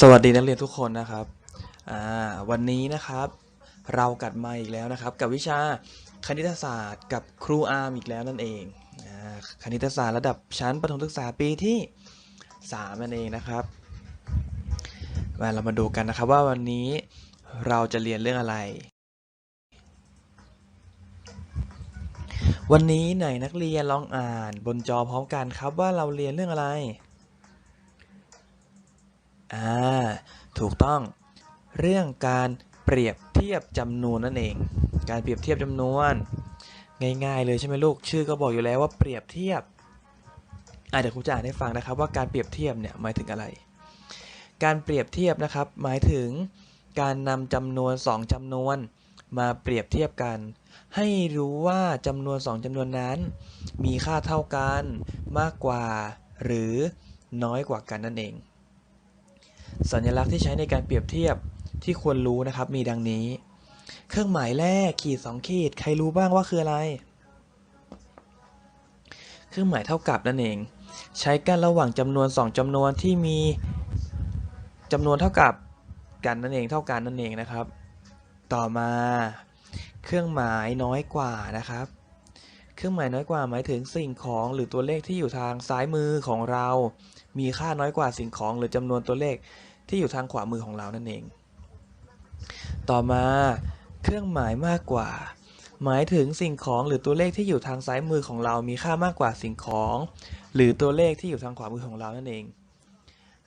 สวัสดีนักเรียนทุกคนนะครับ วันนี้นะครับเรากลัดมาอีกแล้วนะครับ กับวิชาคณิตศาสตร์กับครูอาร์มอีกแล้วนั่นเองอคณิตศาสตร์ระดับชั้นประถมศึกษาปีที่3นั่นเองนะครับมาเรามาดูกันนะครับว่าวันนี้เราจะเรียนเรื่องอะไร วันนี้ไหนนักเรียนลองอ่านบนจอพร้อมกันครับว่าเราเรียนเรื่องอะไร อ่าถูกต้องเรื่องการเปรียบเทียบจำนวนนั่นเอง การเปรียบเทียบจำนวน ง่ายๆ เลยใช่ไหมลูกชื่อก็บอกอยู่แล้วว่าเปรียบเทียบอะเดี๋ยวครูจะอ่านให้ฟังนะครับ ว่าการเปรียบเทียบเนี่ยหมายถึงอะไร การเปรียบเทียบนะครับ หมายถึงการนำจำนวน 2จำนวน มาเปรียบเทียบกัน ให้รู้ว่าจำนวน 2จำนวนนั้น มีค่าเท่ากันมากกว่า หรือน้อยกว่ากันนั่นเอง สัญลักษณ์ที่ใช้ในการเปรียบเทียบที่ควรรู้นะครับ มีดังนี้ เครื่องหมายแรกขีดสองขีด ใครรู้บ้างว่าคืออะไร เครื่องหมายเท่ากับนั่นเอง ใช้กันระหว่างจำนวน 2จำนวนที่มีจำนวนเท่ากับกันนั่นเองเท่ากันนั่นเองนะครับ ต่อมา เครื่องหมายน้อยกว่านะครับ เครื่องหมายน้อยกว่าหมายถึงสิ่งของหรือตัวเลขที่อยู่ทางซ้ายมือของเรา มีค่าน้อยกว่าสิ่งของหรือจำนวนตัวเลข ที่อยู่ทางขวามือของเรานั่นเอง ต่อมาเครื่องหมายมากกว่า หมายถึงสิ่งของหรือตัวเลขที่อยู่ทางซ้ายมือของเรามีค่ามากกว่าสิ่งของ หรือตัวเลขที่อยู่ทางขวามือของเรานั่นเอง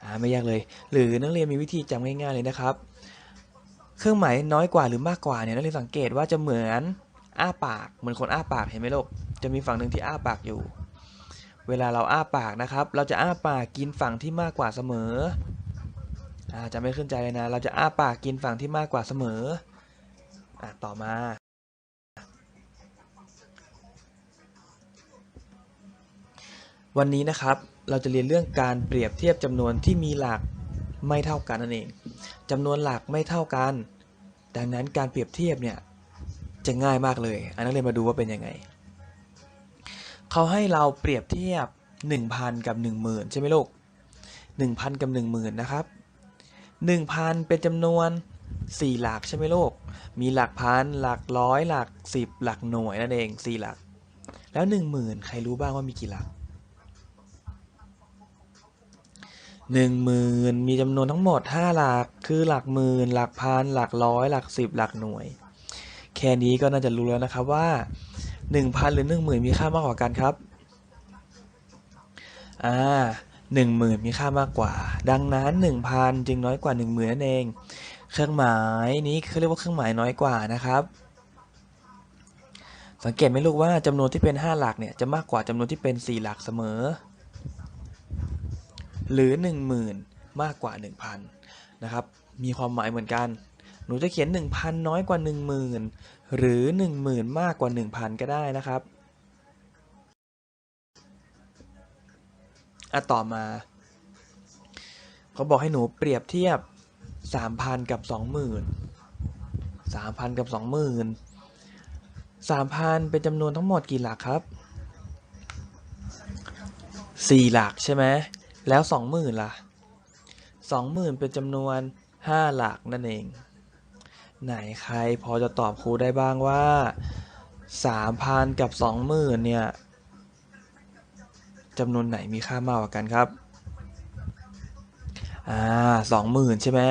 อ่าไม่ยากเลย หรือนักเรียนมีวิธีจำง่าย ๆเลยนะครับ เครื่องหมายน้อยกว่าหรือมากกว่าเนี่ยนักเรียนสังเกตว่าจะเหมือนอ้าปากเหมือนคนอ้าปากเห็นไหมลูกจะมีฝั่งหนึ่งที่อ้าปากอยู่ เวลาเราอ้าปากนะครับ เราจะอ้าปากกินฝั่งที่มากกว่าเสมอ จะไม่ขึ้นใจเลยนะ เราจะอ้าปากกินฝั่งที่มากกว่าเสมออ่ต่อมาวันนี้นะครับเราจะเรียนเรื่องการเปรียบเทียบจำนวนที่มีหลักไม่เท่ากันนั่นเองจำนวนหลักไม่เท่ากัน ดังนั้นการเปรียบเทียบเนี่ยจะง่ายมากเลย อันนักเรียนมาดูว่าเป็นยังไง เขาให้เราเปรียบเทียบ 1,000 กับ 10,000 ใช่ไหมลูก 1,000 กับ 10,000 นะครับ 1,000 เป็นจำนวน 4 หลักใช่ไหมลูก มีหลักพัน หลักร้อย หลัก 10 หลักหน่วยนั่นเอง 4 หลัก แล้ว 10,000 ใครรู้บ้างว่ามีกี่หลัก 10,000 มีจำนวนทั้งหมด 5 หลัก คือหลักหมื่น หลักพัน หลักร้อย หลัก 10 หลักหน่วย แค่นี้ก็น่าจะรู้แล้วนะครับว่า 1,000 หรือ 10,000 มีค่ามากกว่ากันครับ อ่า 10,000 มีค่ามากกว่า ดังนั้น 1,000 จึงน้อยกว่า 10,000นั่นเอง เครื่องหมายนี้เขาเรียกว่าเครื่องหมายน้อยกว่านะครับ สังเกตไหมลูกว่าจำนวนที่เป็น 5 หลักเนี่ยจะมากกว่าจำนวนที่เป็น 4 หลักเสมอ หรือ 10,000 มากกว่า 1,000 นะครับ มีความหมายเหมือนกัน หนูจะเขียน 1,000 น้อยกว่า 10,000 หรือ 10,000 มากกว่า 1,000 ก็ได้นะครับ อะต่อมาเขาบอกให้หนูเปรียบเทียบ3,000กับ20,000 3,000กับ20,000 3,000เป็นจำนวนทั้งหมดกี่หลักครับ4หลักใช่ไหมแล้ว20,000ล่ะ20,000เป็นจำนวน5หลักนั่นเอง ไหนใครพอจะตอบครูได้บ้างว่า3,000กับ20,000เนี่ย จำนวนไหนมีค่ามากกว่ากันครับ อ่า20,000ใช่ไหม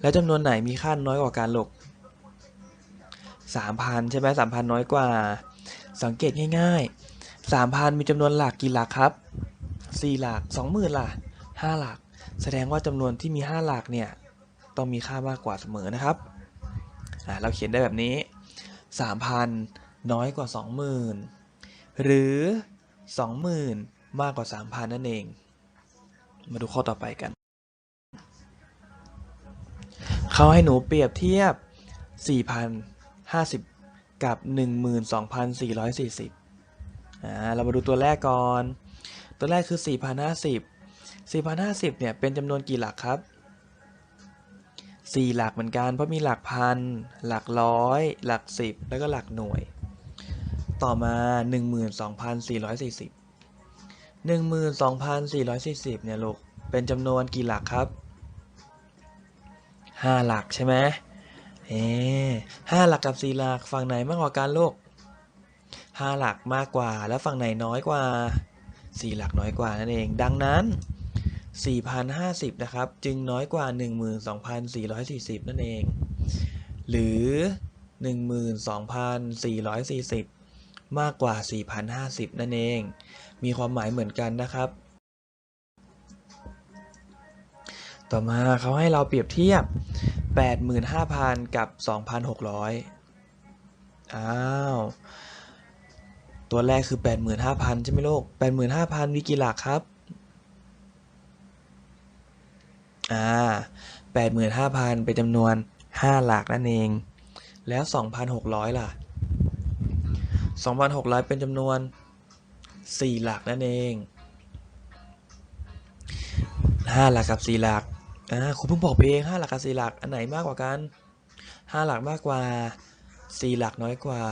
แล้วจำนวนไหนมีค่าน้อยกว่ากันลูก3,000ใช่ไหม3,000น้อยกว่า สังเกตง่ายๆ3,000มีจำนวนหลักกี่หลักครับ4หลัก20,000ล่ะ5หลัก แสดงว่าจำนวนที่มี5หลักเนี่ยต้องมีค่ามากกว่าเสมอนะครับ อ่าเราเขียนได้แบบนี้3,000น้อยกว่า20,000หรือ20,000 มากกว่า 3,000 นั่นเอง มาดูข้อต่อไปกัน เขาให้หนูเปรียบเทียบ 4,050 กับ 12,440อ่าเรามาดูตัวแรกก่อน ตัวแรกคือ 4,050 4,050 เนี่ย เป็นจำนวนกี่หลักครับ 4 หลักเหมือนกัน เพราะมีหลักพัน หลักร้อย หลักสิบ แล้วก็หลักหน่วย ต่อมา 12,440 12,440เนี่ยลูก เป็นจำนวนกี่หลักครับห้าหลักใช่ไหมเอ๊ห้าหลักกับสี่หลักฝั่งไหนมากกว่ากันลูกห้าหลักมากกว่าแล้วฝั่งไหนน้อยกว่าสี่หลักน้อยกว่านั่นเอง ดังนั้น4,050 นะครับ จึงน้อยกว่า 12,440 นั่นเอง หรือ 12,440 มากกว่า 4,050 นั่นเอง มีความหมายเหมือนกันนะครับ ต่อมาเขาให้เราเปรียบเทียบ 85,000 กับ 2,600 อ้าวตัวแรกคือ 85,000 ใช่ไหมลูก 85,000 มีกี่หลักครับ อ่า 85,000 เป็นจำนวน 5 หลักนั่นเอง แล้ว 2,600 ล่ะ 2,600 เป็นจำนวน 4 หลักนั่นเอง 5 หลักกับ 4 หลักอ่าครูเพิ่งบอกไปเอง5หลักกับ 4 หลัก อันไหนมากกว่ากัน 5 หลักมากกว่า 4 หลักน้อยกว่า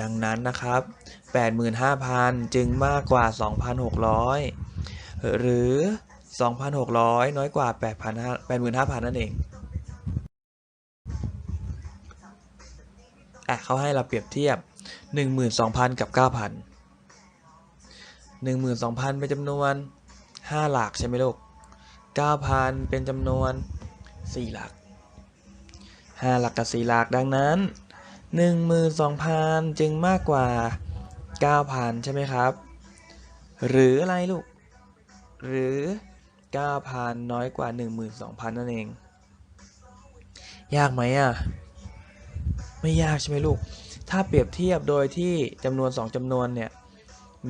ดังนั้นนะครับ 85,000 จึงมากกว่า 2,600 หรือ 2,600 น้อยกว่า 8,500 85,000 นั่นเอง อะเขาให้เราเปรียบเทียบ 12,000 กับ 9,000 12,000 เป็นจำนวน 5 หลักใช่ไหมลูก 9,000 เป็นจำนวน 4 หลัก 5 หลักกับ 4 หลักดังนั้น 12,000 จึงมากกว่า 9,000 ใช่ไหมครับ หรืออะไรลูก หรือ 9,000 น้อยกว่า 12,000 นั่นเอง ยากไหมอะ ไม่ยากใช่ไหมลูก ถ้าเปรียบเทียบโดยที่จำนวน 2จำนวนเนี่ย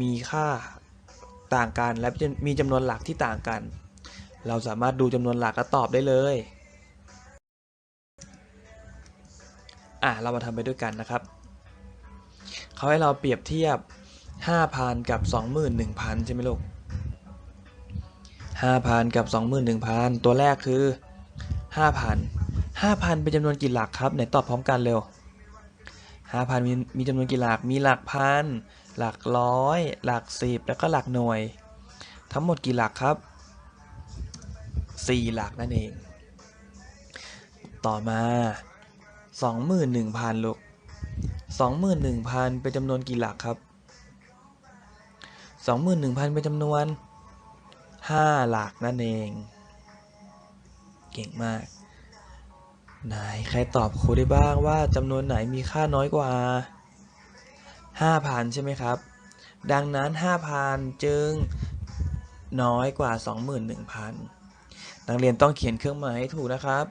มีค่าต่างกันและมีจำนวนหลักที่ต่างกัน เราสามารถดูจำนวนหลักและตอบได้เลยอะเรามาทำไปด้วยกันนะครับเขาให้เราเปรียบเทียบ 5,000 กับ 21,000 ใช่ไหมลูก 5,000 กับ 21,000 ตัวแรกคือ 5,000 5,000 เป็นจำนวนกี่หลักครับไหนตอบพร้อมกันเร็ว 5,000มีมีจำนวนกี่หลัก มีหลักพัน หลักร้อย หลักสิบ แล้วก็หลักหน่วย ทั้งหมดกี่หลักครับ4หลักนั่นเอง ต่อมา21,000ลูก21,000เป็นจำนวนกี่หลักครับ21,000เป็นจำนวน5หลักนั่นเอง เก่งมาก ไหนใครตอบครูได้บ้างว่าจำนวนไหนมีค่าน้อยกว่า 5,000 ใช่ไหมครับ ดังนั้น 5,000 จึงน้อยกว่า 21,000 นักเรียนต้องเขียนเครื่องหมายให้ถูกนะครับ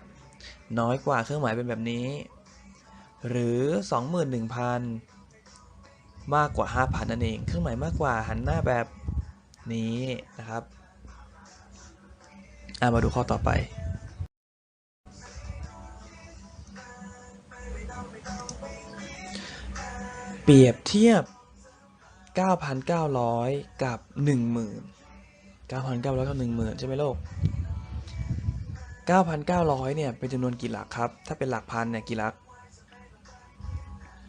น้อยกว่าเครื่องหมายเป็นแบบนี้ หรือ 21,000 มากกว่า 5,000 นั่นเอง เครื่องหมายมากกว่าหันหน้าแบบนี้นะครับอะมาดูข้อต่อไป เปรียบเทียบ 9,900 กับ 10,000 9,900 กับ 10,000 ใช่ไหมโลก9,900 เนี่ย เป็นจำนวนกี่หลักครับ ถ้าเป็นหลักพันเนี่ยกี่หลัก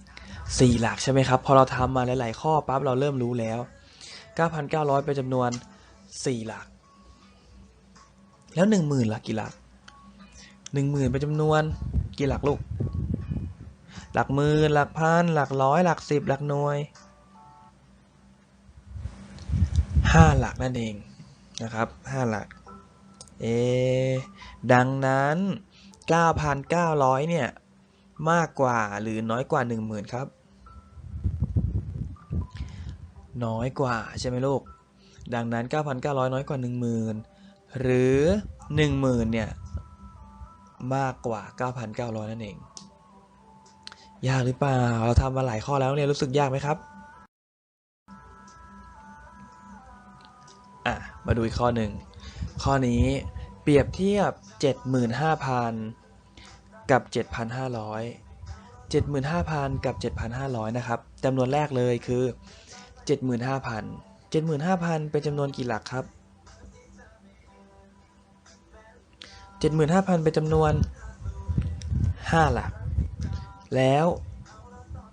4 หลักใช่ไหมครับ พอเราทำมาหลาย ๆ ข้อปั๊บเราเริ่มรู้แล้ว 9,900 เป็นจำนวน 4 หลัก แล้ว 10,000 หลักกี่หลัก 10,000 เป็นจำนวนกี่หลักลูก หลักหมื่นหลักพันหลักร้อยหลักสิบหลักหน่วย 5 หลักนั่นเองนะครับ 5 หลักเอดังนั้น 9,900 เนี่ย มากกว่าหรือน้อยกว่า 10,000 ครับ น้อยกว่าใช่ไหมลูก ดังนั้น 9,900 น้อยกว่า 10,000 หรือ 10,000 เนี่ย มากกว่า 9,900 นั่นเอง ยากหรือเปล่า เราทำมาหลายข้อแล้วเนี่ยรู้สึกยากไหมครับ อะ มาดูอีกข้อหนึ่ง ข้อนี้เปรียบเทียบ 75,000 กับ 7,500 75,000 กับ 7,500 นะครับจำนวนแรกเลยคือ 75,000 75,000 เป็นจำนวนกี่หลักครับ 75,000 เป็นจำนวน 5 หลัก แล้ว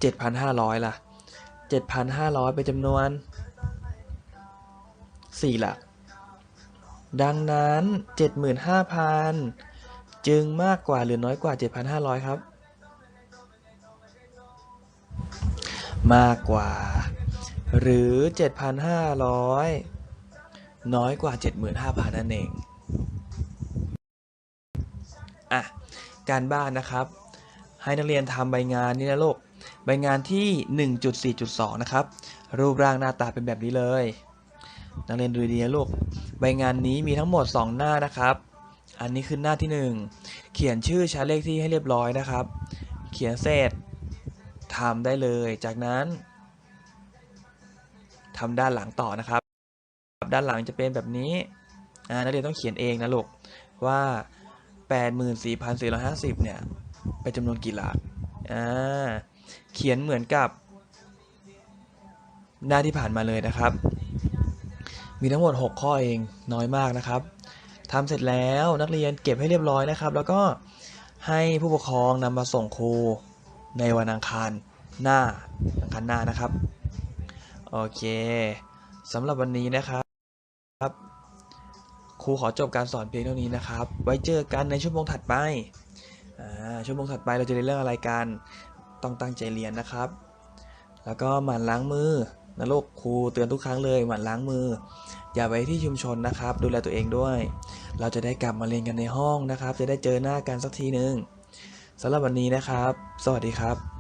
7,500 ล่ะ 7,500 เป็นจำนวน 4 หลัก ดังนั้น 75,000 จึงมากกว่าหรือน้อยกว่า 7,500 ครับ มากกว่า หรือ 7,500 น้อยกว่า 75,000 นั่นเอง อะ การบ้านนะครับ ให้นักเรียนทำใบงานนี่นะลูก ใบงานที่ 1.4.2 นะครับ รูปร่างหน้าตาเป็นแบบนี้เลย นักเรียนดูดีนะลูก ใบงานนี้มีทั้งหมด 2 หน้านะครับ อันนี้คือหน้าที่ 1 เขียนชื่อชั้นเลขที่ให้เรียบร้อยนะครับ เขียนเสร็จทำได้เลย จากนั้นทำด้านหลังต่อนะครับ ด้านหลังจะเป็นแบบนี้นักเรียนต้องเขียนเองนะลูกว่า 84,450 เนี่ย เป็นจำนวนกี่หลักอ่าเขียนเหมือนกับ หน้าที่ผ่านมาเลยนะครับ มีทั้งหมด 6 ข้อเองน้อยมากนะครับทำเสร็จแล้วนักเรียนเก็บให้เรียบร้อยนะครับ แล้วก็ให้ผู้ปกครองนำมาส่งครูในวันอังคารหน้าอังคารหน้านะครับ โอเคสำหรับวันนี้นะครับครูขอจบการสอนเพียงเท่านี้นะครับ ไว้เจอกันในชั่วโมงถัดไป ชั่วโมงถัดไปเราจะเรียนเรื่องอะไรกัน ต้องตั้งใจเรียนนะครับ แล้วก็หมั่นล้างมือนะลูกครูเตือนทุกครั้งเลยหมั่นล้างมือ อย่าไปที่ชุมชนนะครับ ดูแลตัวเองด้วย เราจะได้กลับมาเรียนกันในห้องนะครับ จะได้เจอหน้ากันสักทีหนึ่งสำหรับวันนี้นะครับ สวัสดีครับ